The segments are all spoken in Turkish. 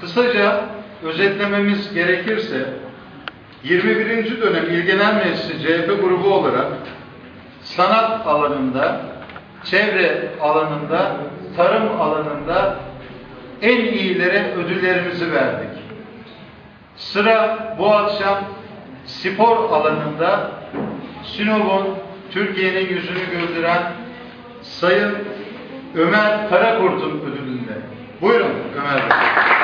Kısaca özetlememiz gerekirse 21. dönem İl Genel Meclisi CHP grubu olarak sanat alanında, çevre alanında, tarım alanında en iyilere ödüllerimizi verdik. Sıra bu akşam spor alanında Sinop'un Türkiye'nin yüzünü güldüren Sayın Ömer Karakurt'un ödülünde. Buyurun Ömer Bey.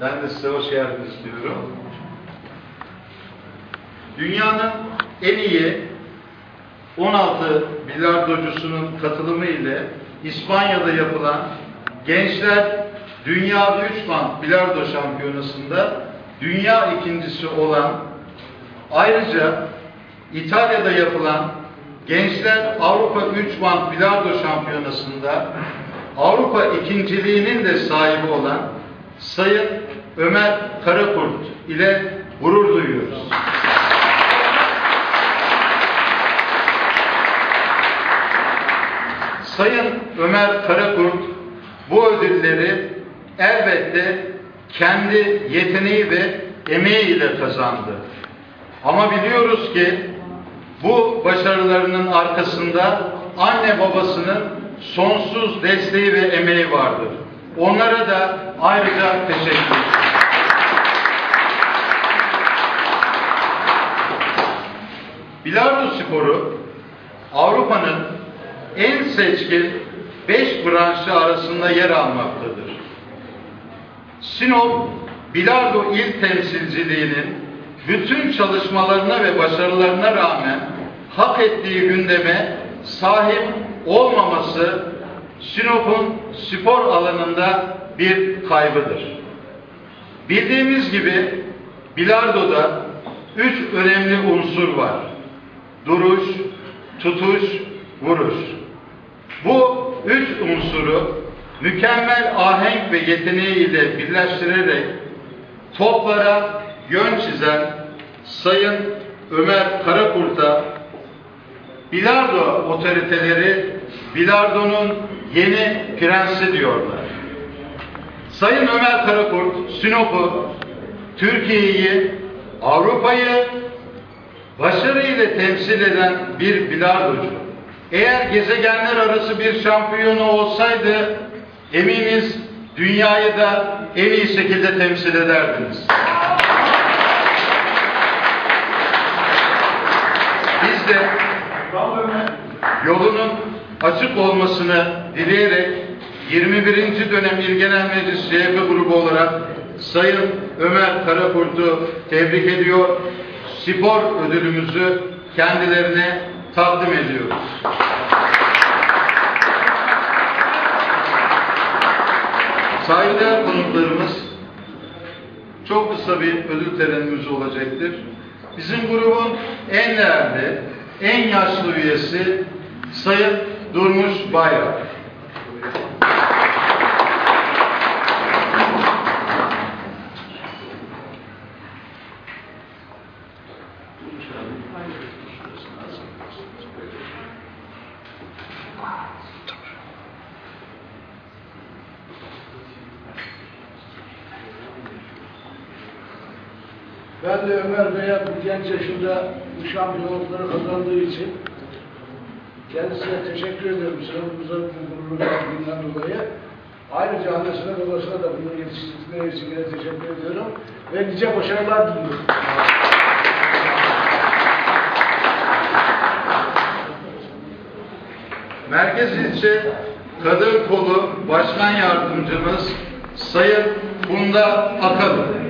Ben de size hoş geldiniz diyorum. Dünyanın en iyi 16 bilardocusunun katılımı ile İspanya'da yapılan Gençler Dünya 3 Band Bilardo Şampiyonası'nda dünya ikincisi olan ayrıca İtalya'da yapılan Gençler Avrupa 3 Band Bilardo Şampiyonası'nda Avrupa ikinciliğinin de sahibi olan Sayın Ömer Karakurt ile gurur duyuyoruz. Sayın Ömer Karakurt bu ödülleri elbette kendi yeteneği ve emeğiyle kazandı. Ama biliyoruz ki bu başarılarının arkasında anne babasının sonsuz desteği ve emeği vardır. Onlara da ayrıca teşekkür ederim. Bilardo sporu Avrupa'nın en seçkin beş branşı arasında yer almaktadır. Sinop Bilardo İl Temsilciliği'nin bütün çalışmalarına ve başarılarına rağmen hak ettiği gündeme sahip olmaması Sinop'un spor alanında bir kaybıdır. Bildiğimiz gibi bilardoda üç önemli unsur var. Duruş, tutuş, vuruş. Bu üç unsuru mükemmel ahenk ve yeteneğiyle birleştirerek toplara yön çizen Sayın Ömer Karakurt'a Bilardo otoriteleri Bilardo'nun yeni prensi diyorlar. Sayın Ömer Karakurt, Sinop'u, Türkiye'yi, Avrupa'yı başarıyla temsil eden bir bilardocu. Eğer gezegenler arası bir şampiyonu olsaydı eminiz dünyayı da en iyi şekilde temsil ederdiniz. Biz de yolunun açık olmasını dileyerek 21. dönem İl Genel Meclis CHP grubu olarak Sayın Ömer Karakurt'u tebrik ediyor. Spor ödülümüzü kendilerine takdim ediyoruz. Saygıdeğer konuklarımız çok kısa bir ödül törenimiz olacaktır. Bizim grubun en değerli, en yaşlı üyesi Sayın Durmuş Bayrak. Ben de Ömer Bey'e bu genç yaşında bu şampiyonlukları kazandığı için kendisine teşekkür ediyorum. Sınıfımıza bu gururlu verdiğinden dolayı. Ayrıca annesine babasına da bunu yetiştirdikleri için yine teşekkür ediyorum. Ve nice başarılar diliyorum. Merkez İlçe Kadın Kolu Başkan Yardımcımız Sayın Bunda Akalı.